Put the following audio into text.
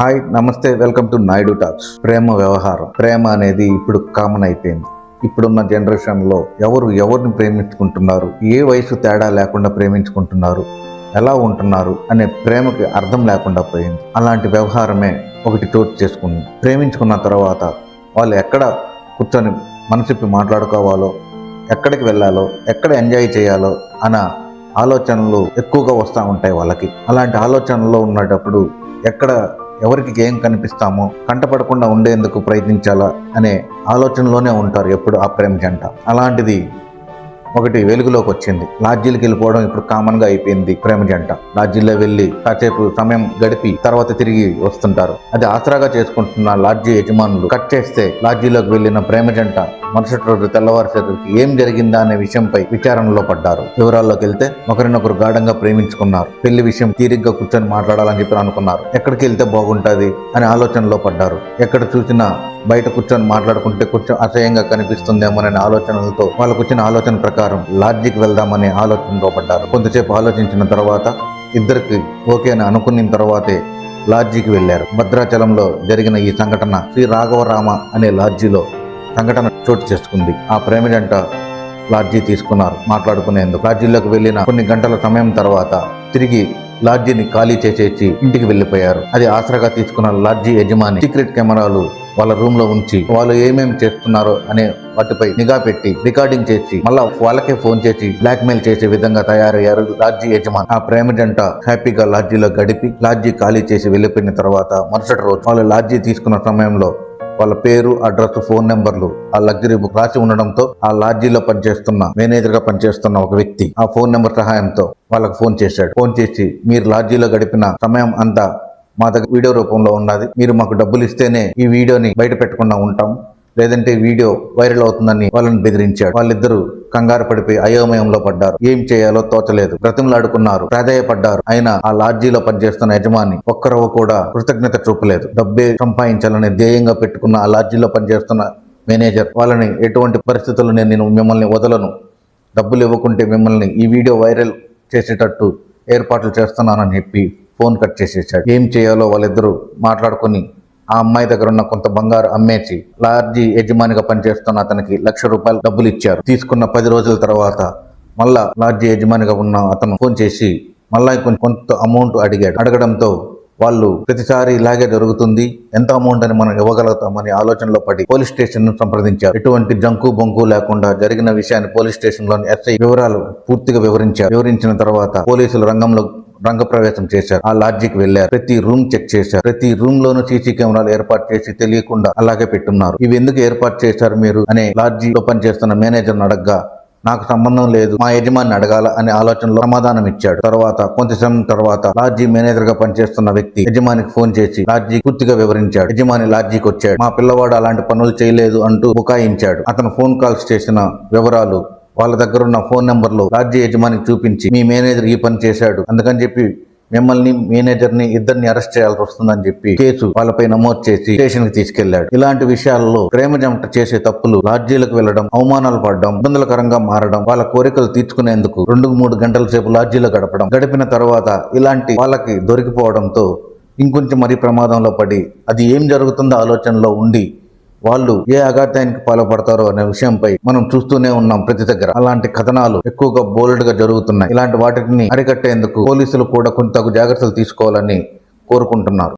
Hi namaste welcome to Naidu talks. ప్రేమ వ్యవహారం. ప్రేమ అనేది ఇప్పుడు కామన్ అయిపోయింది. ఇప్పుడున్న జనరేషన్లో ఎవరు ఎవరిని ప్రేమించుకుంటున్నారు? ఏ వయసు తేడా లేకుండా ప్రేమించుకుంటున్నారు? ఎలా ఉంటున్నారు? అనే ప్రేమకి అర్థం లేకుండా పోయింది. అలాంటి వ్యవహారమే ఒకటి చోటు చేసుకుంది. ప్రేమించుకున్న తర్వాత వాళ్ళు ఎక్కడ కూర్చొని మనసిప్పి మాట్లాడుకోవాలో ఎక్కడికి వెళ్ళాలో ఎక్కడ ఎంజాయ్ చేయాలో అన్న ఆలోచనలు ఎక్కువగా వస్తూ ఉంటాయి వాళ్ళకి. అలాంటి ఆలోచనలో ఉన్నటప్పుడు ఎక్కడ ఎవరికి ఏం కనిపిస్తామో కంటపడకుండా ఉండేందుకు ప్రయత్నించాలా అనే ఆలోచనలోనే ఉంటారు ఎప్పుడు ఆ ప్రేమ జంట. అలాంటిది ఒకటి వెలుగులోకి వచ్చింది. లాడ్జీలకు వెళ్ళిపోవడం ఇప్పుడు కామన్గా అయిపోయింది ప్రేమ జంట. లాడ్జీలో వెళ్ళి కాసేపు సమయం గడిపి తర్వాత తిరిగి వస్తుంటారు. అది ఆసరాగా చేసుకుంటున్న లాడ్జీ యజమానులు కట్ చేస్తే లాడ్జీలోకి వెళ్ళిన ప్రేమ జంట మరుసటి రోజు తెల్లవారుసరికి ఏం జరిగిందా అనే విషయంపై విచారణలో పడ్డారు. వివరాల్లోకి వెళ్తే ఒకరినొకరు గాఢంగా ప్రేమించుకున్నారు. పెళ్ళి విషయం తీరిగ్గా కూర్చొని మాట్లాడాలని చెప్పి అనుకున్నారు. ఎక్కడికి వెళ్తే బాగుంటుంది అనే ఆలోచనలో పడ్డారు. ఎక్కడ చూసినా బయట కూర్చొని మాట్లాడుకుంటే కూర్చొని అసహ్యంగా కనిపిస్తుందేమోననే ఆలోచనలతో వాళ్ళకు వచ్చిన ఆలోచన ప్రకారం లాడ్జికి వెళ్దామనే ఆలోచనలో పడ్డారు. కొంతసేపు ఆలోచించిన తర్వాత ఇద్దరికి ఓకే అని అనుకున్న తర్వాతే లాడ్జికి వెళ్ళారు. భద్రాచలంలో జరిగిన ఈ సంఘటన శ్రీ రాఘవరామ అనే లాడ్జిలో సంఘటన చోటు చేసుకుంది. ఆ ప్రేమ జంట లాడ్జీ తీసుకున్నారు మాట్లాడుకునేందుకు. లాడ్జీలోకి వెళ్ళిన కొన్ని గంటల సమయం తర్వాత తిరిగి లాడ్జీని ఖాళీ చేసేసి ఇంటికి వెళ్ళిపోయారు. అది ఆసరాగా తీసుకున్న లాడ్జీ యజమాని సీక్రెట్ కెమెరాలు వాళ్ళ రూమ్లో ఉంచి వాళ్ళు ఏమేమి చేస్తున్నారో అనే వాటిపై నిఘా పెట్టి రికార్డింగ్ చేసి మళ్ళా వాళ్ళకే ఫోన్ చేసి బ్లాక్ మెయిల్ చేసే విధంగా తయారయ్యారు లాడ్జీ యజమాని. ఆ ప్రేమ జంట హ్యాపీగా లాడ్జీలో గడిపి లాడ్జీ ఖాళీ చేసి వెళ్ళిపోయిన తర్వాత మరుసటి రోజు వాళ్ళు లాడ్జీ తీసుకున్న సమయంలో వాళ్ళ పేరు అడ్రస్ ఫోన్ నెంబర్లు ఆ లగ్జరీ బుక్ రాసి ఉండడంతో ఆ లాడ్జీలో పనిచేస్తున్న మేనేజర్గా పనిచేస్తున్న ఒక వ్యక్తి ఆ ఫోన్ నెంబర్ సహాయంతో వాళ్ళకి ఫోన్ చేశాడు. ఫోన్ చేసి మీరు లాడ్జీలో గడిపిన సమయం అంతా మా దగ్గర వీడియో రూపంలో ఉన్నది. మీరు మాకు డబ్బులు ఇస్తేనే ఈ వీడియోని బయట పెట్టకుండా ఉంటాం. లేదంటే వీడియో వైరల్ అవుతుందని వాళ్ళని బెదిరించాడు. వాళ్ళిద్దరూ కంగారు పడిపోయి అయోమయంలో పడ్డారు. ఏం చేయాలో తోచలేదు. బ్రతిమలాడుకున్నారు. ప్రాధాయపడ్డారు. అయినా ఆ లాడ్జీలో పనిచేస్తున్న యజమాని ఒక్కరవ కూడా కృతజ్ఞత చూపలేదు. డబ్బే సంపాదించాలని ధ్యేయంగా పెట్టుకున్న ఆ లాడ్జీలో పనిచేస్తున్న మేనేజర్ వాళ్ళని ఎటువంటి పరిస్థితుల్లో నేను నేను మిమ్మల్ని వదలను. డబ్బులు ఇవ్వకుంటే మిమ్మల్ని ఈ వీడియో వైరల్ చేసేటట్టు ఏర్పాట్లు చేస్తున్నానని చెప్పి ఫోన్ కట్ చేసేసాడు. ఏం చేయాలో వాళ్ళిద్దరూ మాట్లాడుకొని ఆ అమ్మాయి దగ్గర ఉన్న కొంత బంగారు అమ్మేసి లార్జీ యజమానిగా పనిచేస్తున్న అతనికి లక్ష రూపాయలు డబ్బులు ఇచ్చారు. తీసుకున్న పది రోజుల తర్వాత మళ్ళా లార్జీ యజమానిగా ఉన్న అతను ఫోన్ చేసి మళ్ళా కొంత అమౌంట్ అడిగాడు. అడగడంతో వాళ్ళు ప్రతిసారి ఇలాగే జరుగుతుంది. ఎంత అమౌంట్ అని మనం ఇవ్వగలుగుతామని ఆలోచనలో పడి పోలీస్ స్టేషన్ను సంప్రదించారు. ఎటువంటి జంకు బొంకు లేకుండా జరిగిన విషయాన్ని పోలీస్ స్టేషన్లోని ఎస్ఐ వివరాలు పూర్తిగా వివరించారు. వివరించిన తర్వాత పోలీసులు రంగంలో రంగప్రవేశం చేశారు. ఆ లాడ్జికి వెళ్ళారు ప్రతి రూమ్ చెక్ చేశారు. ప్రతి రూమ్ లోను సీసీ కెమెరాలు ఏర్పాటు చేసి తెలియకుండా అలాగే పెట్టున్నారు. ఇవి ఎందుకు ఏర్పాటు చేశారు మీరు అనే లాడ్జిలో పనిచేస్తున్న మేనేజర్ అడగ్గా నాకు సంబంధం లేదు మా యజమాని అడగాల అనే ఆలోచనలో సమాధానం ఇచ్చాడు. తర్వాత కొంత సమయం తర్వాత లాడ్జీ మేనేజర్గా పనిచేస్తున్న వ్యక్తి యజమానికి ఫోన్ చేసి లాడ్జీ పూర్తిగా వివరించాడు. యజమాని లాడ్జీకి వచ్చాడు. మా పిల్లవాడు అలాంటి పనులు చేయలేదు అంటూ బుకాయించాడు. అతను ఫోన్ కాల్స్ చేసిన వివరాలు వాళ్ళ దగ్గర ఉన్న ఫోన్ నెంబర్లు రాజ్య యజమానికి చూపించి మీ మేనేజర్ ఈ పని చేశాడు. అందుకని చెప్పి మిమ్మల్ని మేనేజర్ని ఇద్దరిని అరెస్ట్ చేయాల్సి వస్తుందని చెప్పి కేసు వాళ్ళపై నమోదు చేసి స్టేషన్కి తీసుకెళ్ళాడు. ఇలాంటి విషయాల్లో ప్రేమ జమట చేసే తప్పులు లాడ్జీలకు వెళ్ళడం అవమానాలు పడడం ఇబ్బందులకరంగా మారడం వాళ్ళ కోరికలు తీర్చుకునేందుకు రెండు మూడు గంటల సేపు లాడ్జీలో గడపడం గడిపిన తర్వాత ఇలాంటి వాళ్ళకి దొరికిపోవడంతో ఇంకొంచెం మరీ ప్రమాదంలో పడి అది ఏం జరుగుతుందో ఆలోచనలో ఉండి వాళ్ళు ఏ అఘాతానికి పాల్పడతారో అనే విషయంపై మనం చూస్తూనే ఉన్నాం ప్రతి దగ్గర. అలాంటి కథనాలు ఎక్కువగా బోల్డ్గా జరుగుతున్నాయి. ఇలాంటి వాటిని అరికట్టేందుకు పోలీసులు కూడా కొంత జాగ్రత్తలు తీసుకోవాలని కోరుకుంటున్నారు.